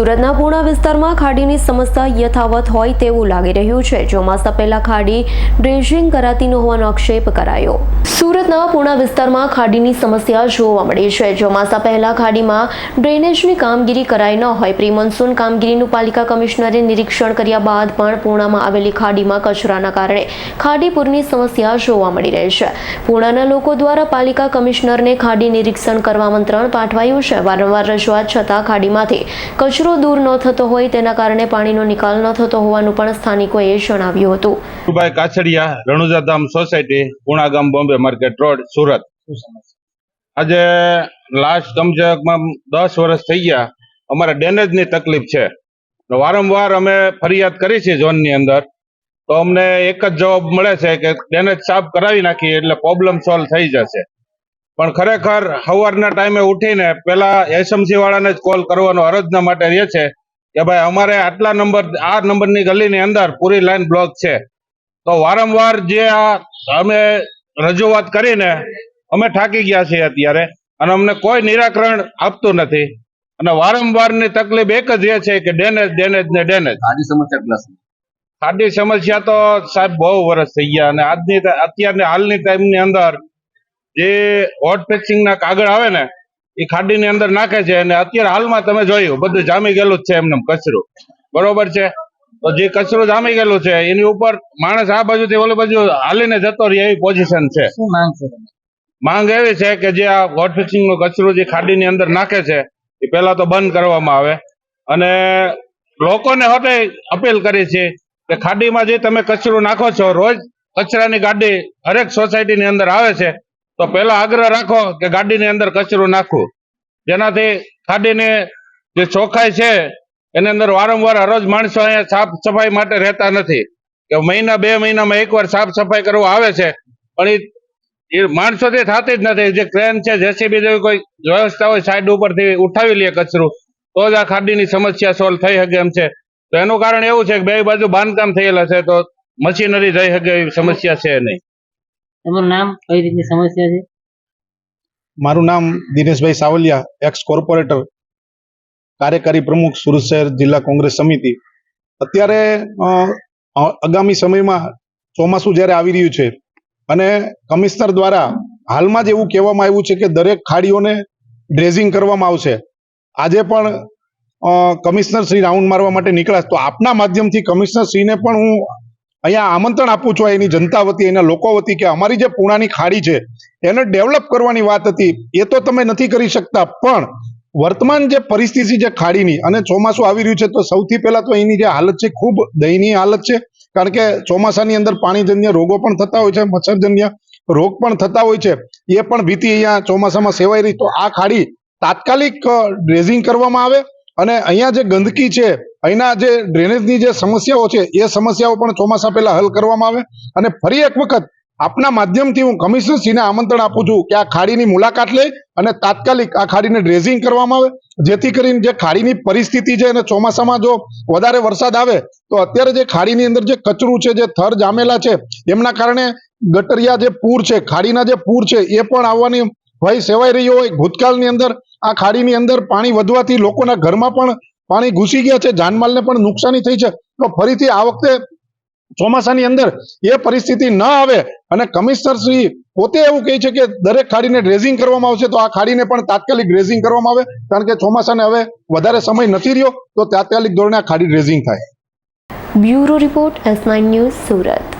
સુરતના પૂર્ણા વિસ્તારમાં ખાડીની સમસ્યા યથાવત હોય તેવું લાગી રહ્યું છે. ચોમાસા પહેલા ખાડી ડ્રેજિંગ કરાતી ન હોવાનો આક્ષેપ કરાયો. સુરતના પૂર્ણા વિસ્તારમાં ખાડીની સમસ્યા જોવા મળી છે. ચોમાસા પહેલા ખાડીમાં ડ્રેનેજની કામગીરી કરાઈ ન હોય પ્રી કામગીરીનું પાલિકા કમિશનરે નિરીક્ષણ કર્યા બાદ પણ પૂર્ણામાં આવેલી ખાડીમાં કચરાના કારણે ખાડીપુરની સમસ્યા જોવા મળી રહી છે. પૂર્ણાના લોકો દ્વારા પાલિકા કમિશનરને ખાડી નિરીક્ષણ કરવા મંત્રણ પાઠવાયું છે. વારંવાર રજૂઆત છતાં ખાડીમાંથી કચરો દૂર ન થતો હોય તેના કારણે પાણીનો નિકાલ ન થતો હોવાનું પણ સ્થાનિકોએ જણાવ્યું હતું. ભાઈ Kachhadiya, Ranuja Dham society, Puna Gam Bombay market road, Surat. આજે લાસ્ટ કમસે દસ વર્ષ થઈ ગયા, અમારે ડેનેજની તકલીફ છે. વારંવાર અમે ફરિયાદ કરી છે ઝોનની અંદર. તો અમને એક જ જવાબ મળે છે કે ડેનેજ સાફ કરાવી નાખીએ એટલે પ્રોબ્લેમ સોલ્વ થઈ જશે. પણ ખરેખર સવારના ટાઈમે ઉઠીને પેલા એસએમસી વાળાને જ કોલ કરવાનો અરજના માટે રહે છે કે ભાઈ અમારે આટલા નંબર આ નંબરની ગલીની અંદર પૂરી લાઈન બ્લોક છે. તો વારંવાર જે આ અમે રજૂઆત કરીને અમે થાકી ગયા છીએ અત્યારે અને અમને કોઈ નિરાકરણ આપતું નથી. અને વારંવારની તકલીફ એક જ એ છે કે ડેનેજ ડેનેજ ને ડેનેજ. આની સમસ્યા પ્લસ ખાડી સમસ્યા તો સાહેબ બહુ વર્ષ થઈ ગયા અને આજની અત્યારની હાલની ટાઈમની અંદર જે હોટ ફિક્સિંગ ના કાગળ આવે ને એ ખાડીની અંદર નાખે છે અને અત્યારે હાલમાં તમે જોયું બધું જામી ગયેલું જ છે એમને કચરું. બરોબર છે? તો જે કચરો જામી ગયેલું છે એની ઉપર માણસ આ બાજુથી ઓલી બાજુ હાલીને જતો રહે એવી પોઝિશન છે. માંગ એવી છે કે જે આ હોટ ફિક્સિંગનું કચરો જે ખાડીની અંદર નાખે છે એ પહેલા તો બંધ કરવામાં આવે. અને લોકોને હોતે અપીલ કરી છે કે ખાડીમાં જે તમે કચરો નાખો છો રોજ કચરાની ગાડી હરેક સોસાયટીની અંદર આવે છે તો પહેલા આગ્રહ રાખો કે ગાડીની અંદર કચરું નાખવું જેનાથી ખાડીની જે ચોખ્ખાઈ છે, એની અંદર વારંવાર હરોજ માણસો અહીંયા સાફ સફાઈ માટે રહેતા નથી. કે મહિના, બે મહિનામાં એકવાર સાફ સફાઈ કરવા આવે છે, પણ એ માણસોથી થતી જ નથી. જે ક્રેન છે, જેસીબી જેવી કોઈ વ્યવસ્થા હોય, સાઈડ ઉપરથી ઉઠાવી લે કચરું, તો જ આ ખાડીની સમસ્યા સોલ્વ થઈ શકે એમ છે. તો એનું કારણ એવું છે કે બે બાજુ બાંધકામ થયેલા છે, તો મશીનરી જઈ શકે એવી સમસ્યા છે નહીં. તમારું નામ કઈ રીતની સમસ્યા છે? મારું નામ દિનેશભાઈ સાવલિયા એક્સ કોર્પોરેટર કાર્યકારી પ્રમુખ, સુરત શહેર જિલ્લા કોંગ્રેસ સમિતિ. અત્યારે આગામી સમયમાં ચોમાસું જ્યારે આવી રહ્યું છે અને કમિશનર દ્વારા હાલમાં જ એવું કહેવામાં આવ્યું છે કે દરેક ખાડીઓને ડ્રેઝિંગ કરવામાં આવશે. આજે પણ કમિશનર શ્રી રાઉન્ડ મારવા માટે નીકળ્યા. તો આપના માધ્યમથી કમિશનર શ્રીને પણ હું અહીંયા આમંત્રણ આપું છું એની જનતા વતી, એના લોકો વતી કે અમારી જે પૂણાની ખાડી છે, એને ડેવલપ કરવાની વાત હતી, એ તો તમે નથી કરી શકતા. પણ વર્તમાન જે પરિસ્થિતિ છે ખાડીની, અને ચોમાસું આવી રહ્યું છે, તો સૌથી પહેલા તો એની જે હાલત છે, ખૂબ દયનીય હાલત છે. કારણ કે ચોમાસાની અંદર પાણીજન્ય રોગો પણ થતા હોય છે, મચ્છરજન્ય રોગ પણ થતા હોય છે. એ પણ ભીતિ અહીંયા ચોમાસામાં સેવાઈ રહી. તો આ ખાડી તાત્કાલિક ડ્રેઝિંગ કરવામાં આવે. અને અહીંયા જે ગંદકી છે, અહીંના જે ડ્રેનેજની જે સમસ્યાઓ છે, એ સમસ્યાઓ પણ ચોમાસા પહેલા હલ કરવામાં આવે. અને ફરી એક વખત આપના માધ્યમથી હું કમિશનરશ્રીને આમંત્રણ આપું છું કે આ ખાડીની મુલાકાત લે અને તાત્કાલિક આ ખાડીને ડ્રેઝિંગ કરવામાં આવે. જેથી કરીને જે ખાડીની પરિસ્થિતિ છે અને ચોમાસામાં જો વધારે વરસાદ આવે, તો અત્યારે જે ખાડીની અંદર જે કચરું છે, જે થર જામેલા છે, એમના કારણે ગટરિયા જે પૂર છે, ખાડીના જે પૂર છે, એ પણ આવવાની ભય સેવાઈ રહ્યો હોય, ભૂતકાળની અંદર, આ ખાડીની અંદર પાણી વધવાથી લોકોના ઘરમાં પણ પાણી ઘૂસી ગયા છે, જાનમાલને પણ નુકસાની થઈ છે. તો ફરીથી આ વખતે ચોમાસાની અંદર એ પરિસ્થિતિ ન આવે અને કમિશનર શ્રી પોતે એવું કહે છે કે દરેક ખાડીને ડ્રેઝિંગ કરવામાં આવશે, તો આ ખાડીને પણ તાત્કાલિક ડ્રેઝિંગ કરવામાં આવે, કારણ કે ચોમાસાને હવે વધારે સમય નથી રહ્યો, તો તાત્કાલિક ધોરણે આ ખાડી ડ્રેઝિંગ થાય. Bureau report S news Surat.